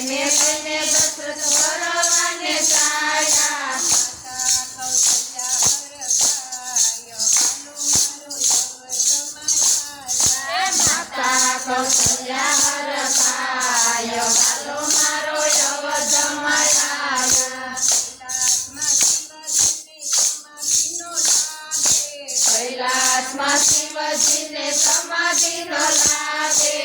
ને બને વસ્ત્ર પરવાને સાયા કૌશલ્યા હર પાય. કાલો મારો અવધ માયા કૈલાસમાં શિવજીને સમાધિ નો લાગે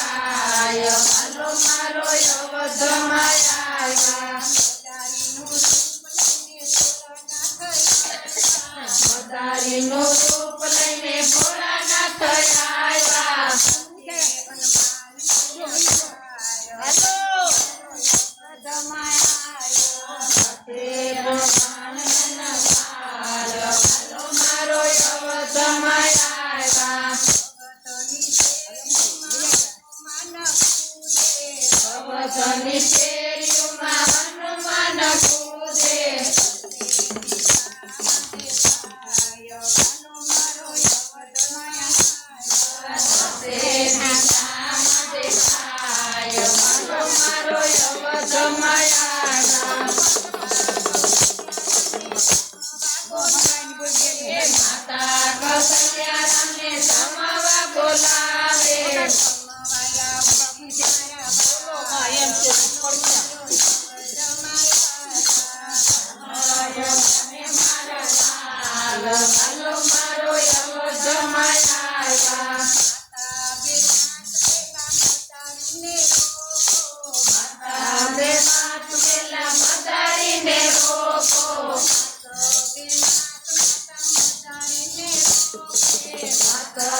Ay, yo, malo, malo, yo.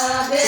Amen.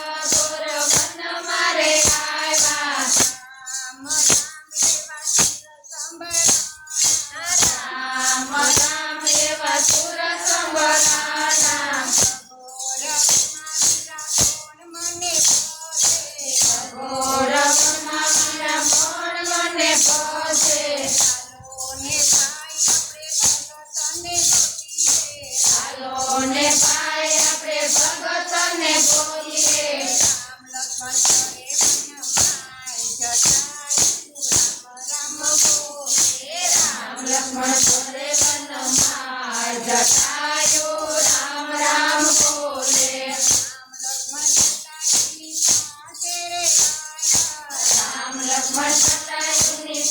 Lakshman બોલે વનમાં જટાયો રામ રામ બોલે રામ લક્ષ્મણ જટાયુની